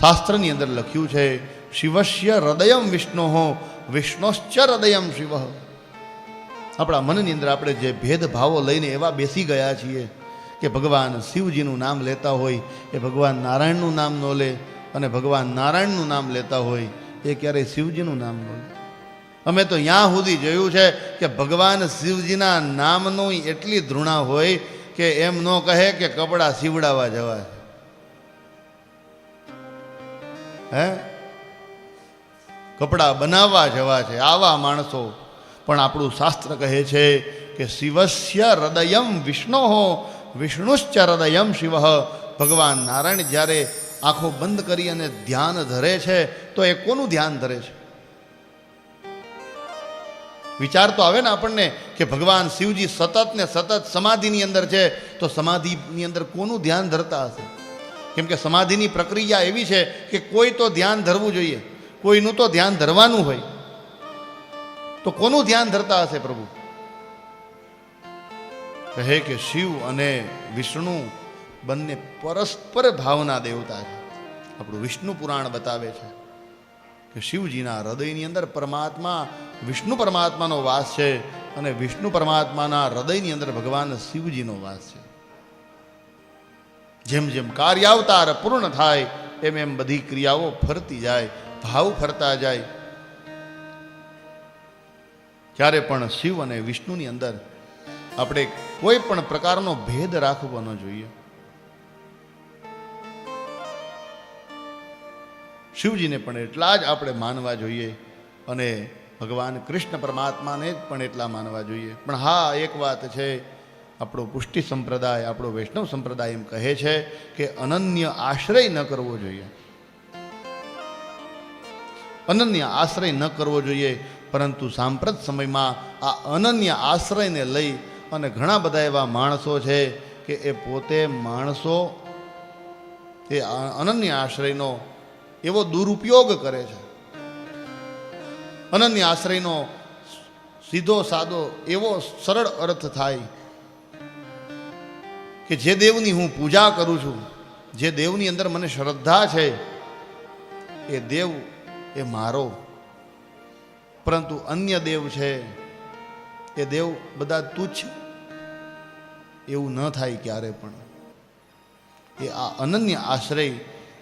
શાસ્ત્રની અંદર લખ્યું છે, શિવસ્ય હૃદયમ વિષ્ણુ, વિષ્ણોશ્ચ હૃદયમ શિવ. આપણા મનની અંદર આપણે જે ભેદભાવો લઈને એવા બેસી ગયા છીએ કે ભગવાન શિવજીનું નામ લેતા હોય, એ ભગવાન નારાયણનું નામ ન લે, અને ભગવાન નારાયણનું નામ લેતા હોય, એ ક્યારેય શિવજીનું નામ ન લે. અમે તો ત્યાં સુધી જોયું છે કે ભગવાન શિવજીના નામનું એટલી ધૃણા હોય કે એમ ન કહે કે કપડાં સીવડાવવા જવા છે. હે? કપડાં બનાવવા જવા છે, આવા માણસો. પણ આપણું શાસ્ત્ર કહે છે કે શિવસ્ય હૃદયમ વિષ્ણુ, વિષ્ણુશ્ચ હૃદયમ શિવ. ભગવાન નારાયણ જ્યારે આંખો બંધ કરી અને ધ્યાન ધરે છે, તો એ કોનું ધ્યાન ધરે છે? વિચાર તો આવે ને આપણને કે ભગવાન શિવજી સતત ને સતત સમાધિની અંદર છે, તો સમાધિની અંદર કોનું ધ્યાન ધરતા હશે? કેમ કે સમાધિની પ્રક્રિયા એવી છે કે કોઈ તો ધ્યાન ધરવું જોઈએ, કોઈનું તો ધ્યાન ધરવાનું હોય. તો કોનું ધ્યાન ધરતા હશે પ્રભુ? કહે કે શિવ અને વિષ્ણુ બંને પરસ્પર ભાવના દેવતા છે. આપણું વિષ્ણુ પુરાણ બતાવે છે કે શિવજીના હૃદયની અંદર પરમાત્મા, વિષ્ણુ પરમાત્માનો વાસ છે અને વિષ્ણુ પરમાત્માના હૃદયની અંદર ભગવાન શિવજીનો વાસ છે. જેમ જેમ કાર્યાવતાર પૂર્ણ થાય, એમ એમ બધી ક્રિયાઓ ફરતી જાય, ભાવ ફરતા જાય. ક્યારે પણ શિવ અને વિષ્ણુની અંદર આપણે કોઈ પણ પ્રકારનો ભેદ રાખવો ન જોઈએ. શિવજીને પણ એટલા જ આપણે માનવા જોઈએ અને ભગવાન કૃષ્ણ પરમાત્માને જ પણ એટલા માનવા જોઈએ. પણ હા, એક વાત છે આપણો પુષ્ટિ સંપ્રદાય, આપણો વૈષ્ણવ સંપ્રદાય એમ કહે છે કે અનન્ય આશ્રય ન કરવો જોઈએ. અનન્ય આશ્રય ન કરવો જોઈએ, પરંતુ સાંપ્રત સમયમાં આ અનન્ય આશ્રયને લઈ અને ઘણા બધા એવા માણસો છે કે એ પોતે માણસો, એ અનન્ય આશ્રયનો એવો દુરુપયોગ કરે છે. અનન્ય આશ્રયનો સીધો સાદો એવો સરળ અર્થ થાય કે જે દેવની હું પૂજા કરું છું, જે દેવની અંદર મને શ્રદ્ધા છે, એ દેવ એ મારો. પરંતુ અન્ય દેવ છે, એ દેવ બધા તુચ્છ. એવું ન થાય ક્યારે પણ. એ આ અનન્ય આશ્રય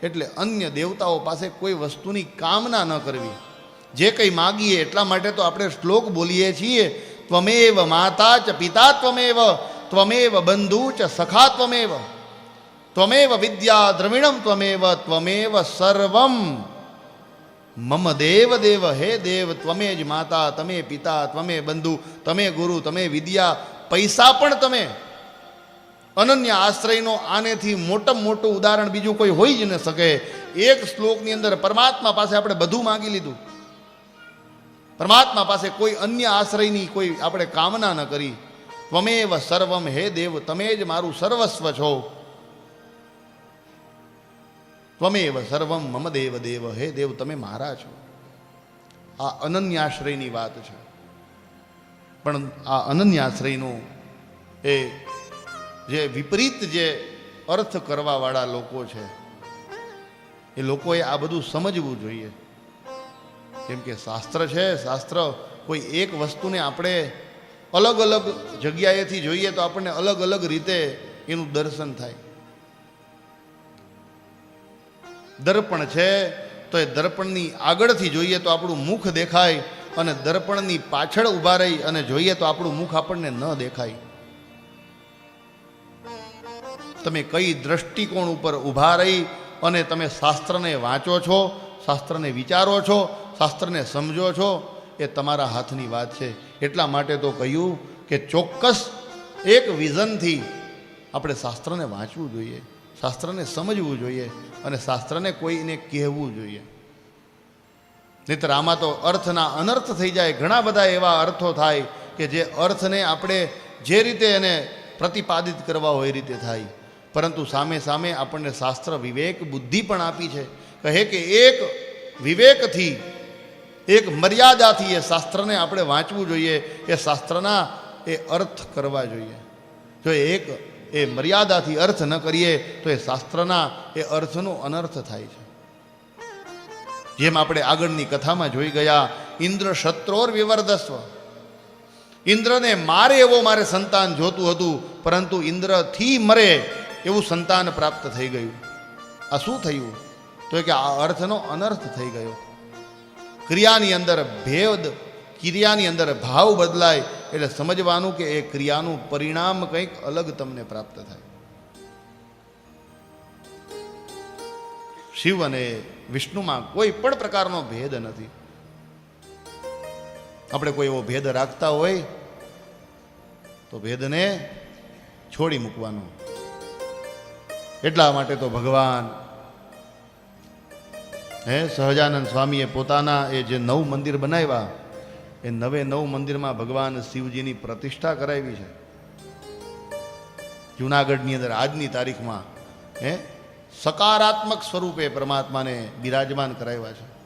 એટલે અન્ય દેવતાઓ પાસે કોઈ વસ્તુની કામના ન કરવી. જે કંઈ માગીએ એટલા માટે તો આપણે શ્લોક બોલીએ છીએ, ત્વમેવ માતા ચ પિતા ત્વમેવ ત્વમેવ બંધુ ચ સખા ત્વમેવ ત્વમેવ વિદ્યા દ્રવિણમ ત્વમેવ ત્વમેવ સર્વમ મમ દેવ દેવ હે દેવ ત્વમે જ માતા તમે પિતા ત્વમે બંધુ તમે ગુરુ તમે વિદ્યા પૈસા પણ તમે અનન્ય આશ્રયનો આનેથી મોટામાં મોટું ઉદાહરણ બીજું કોઈ હોઈ જ ન શકે. એક શ્લોકની અંદર પરમાત્મા પાસે આપણે બધું માગી લીધું. પરમાત્મા પાસે કોઈ અન્ય આશ્રયની કોઈ આપણે કામના ન કરી. ત્વમેવ સર્વમ હે દેવ, તમે જ મારું સર્વસ્વ છો. ત્વમેવ સર્વમ મમ દેવ દેવ હે દેવ, તમે મારા છો. આ અનન્યાશ્રયની વાત છે. પણ આ અનન્યાશ્રયનું એ જે વિપરીત જે અર્થ કરવાવાળા લોકો છે, એ લોકોએ આ બધું સમજવું જોઈએ. કેમ કે શાસ્ત્ર છે, શાસ્ત્ર કોઈ એક વસ્તુને આપણે અલગ અલગ જગ્યાએથી જોઈએ તો આપણને અલગ અલગ રીતે એનું દર્શન થાય. દર્પણ છે તો એ દર્પણની આગળથી જોઈએ તો આપણું મુખ દેખાય અને દર્પણની પાછળ ઊભા રહી અને જોઈએ તો આપણું મુખ આપણને ન દેખાય. તમે કઈ દ્રષ્ટિકોણ ઉપર ઊભા રહી અને તમે શાસ્ત્રને વાંચો છો, શાસ્ત્રને વિચારો છો, શાસ્ત્રને સમજો છો એ તમારા હાથની વાત છે. એટલા માટે તો કહ્યું કે ચોક્કસ એક વિઝનથી આપણે શાસ્ત્રને વાંચવું જોઈએ, શાસ્ત્રને સમજવું જોઈએ અને શાસ્ત્રને કોઈને કહેવું જોઈએ. નહીતર આમાં તો અર્થના અનર્થ થઈ જાય. ઘણા બધા એવા અર્થો થાય કે જે અર્થને આપણે જે રીતે એને પ્રતિપાદિત કરવા હોય એ રીતે થાય. પરંતુ સામે સામે આપણને શાસ્ત્ર વિવેક બુદ્ધિ પણ આપી છે. કહે કે એક વિવેકથી એક મર્યાદાથી એ શાસ્ત્રને આપણે વાંચવું જોઈએ, એ શાસ્ત્રના એ અર્થ કરવા જોઈએ. જો એક એ મર્યાદાથી અર્થ ન કરીએ, તો એ શાસ્ત્રના એ અર્થનો અનર્થ થાય છે. જેમ આપણે આગળની કથામાં જોઈ ગયા, ઇન્દ્ર શત્રોર વિવર્ધસ્વ. ઇન્દ્રને મારે એવો મારે સંતાન જોતું હતું, પરંતુ ઇન્દ્રથી મરે એવું સંતાન પ્રાપ્ત થઈ ગયું. આ શું થયું? તો કે આ અર્થનો અનર્થ થઈ ગયો. ક્રિયાની અંદર ભેદ, ક્રિયાની અંદર ભાવ બદલાય એટલે સમજવાનું કે એ ક્રિયાનું પરિણામ કંઈક અલગ તમને પ્રાપ્ત થાય. શિવ અને વિષ્ણુમાં કોઈ પણ પ્રકારનો ભેદ નથી. આપણે કોઈ એવો ભેદ રાખતા હોય, તો ભેદને છોડી મૂકવાનો. એટલા માટે તો ભગવાન હે સહજાનંદ સ્વામીએ પોતાના એ જે નવ મંદિર બનાવ્યા, એ નવે નવ મંદિરમાં ભગવાન શિવજીની પ્રતિષ્ઠા કરાવી છે. જુનાગઢની અંદર આજની તારીખમાં, હે, સકારાત્મક સ્વરૂપે પરમાત્માને બિરાજમાન કરાવ્યા છે.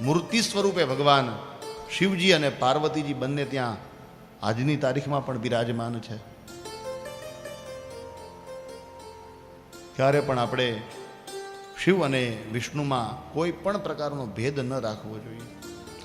મૂર્તિ સ્વરૂપે ભગવાન શિવજી અને પાર્વતીજી બંને ત્યાં આજની તારીખમાં પણ બિરાજમાન છે. ત્યારે પણ આપણે શિવ અને વિષ્ણુમાં કોઈ પણ પ્રકારનો ભેદ ન રાખવો જોઈએ.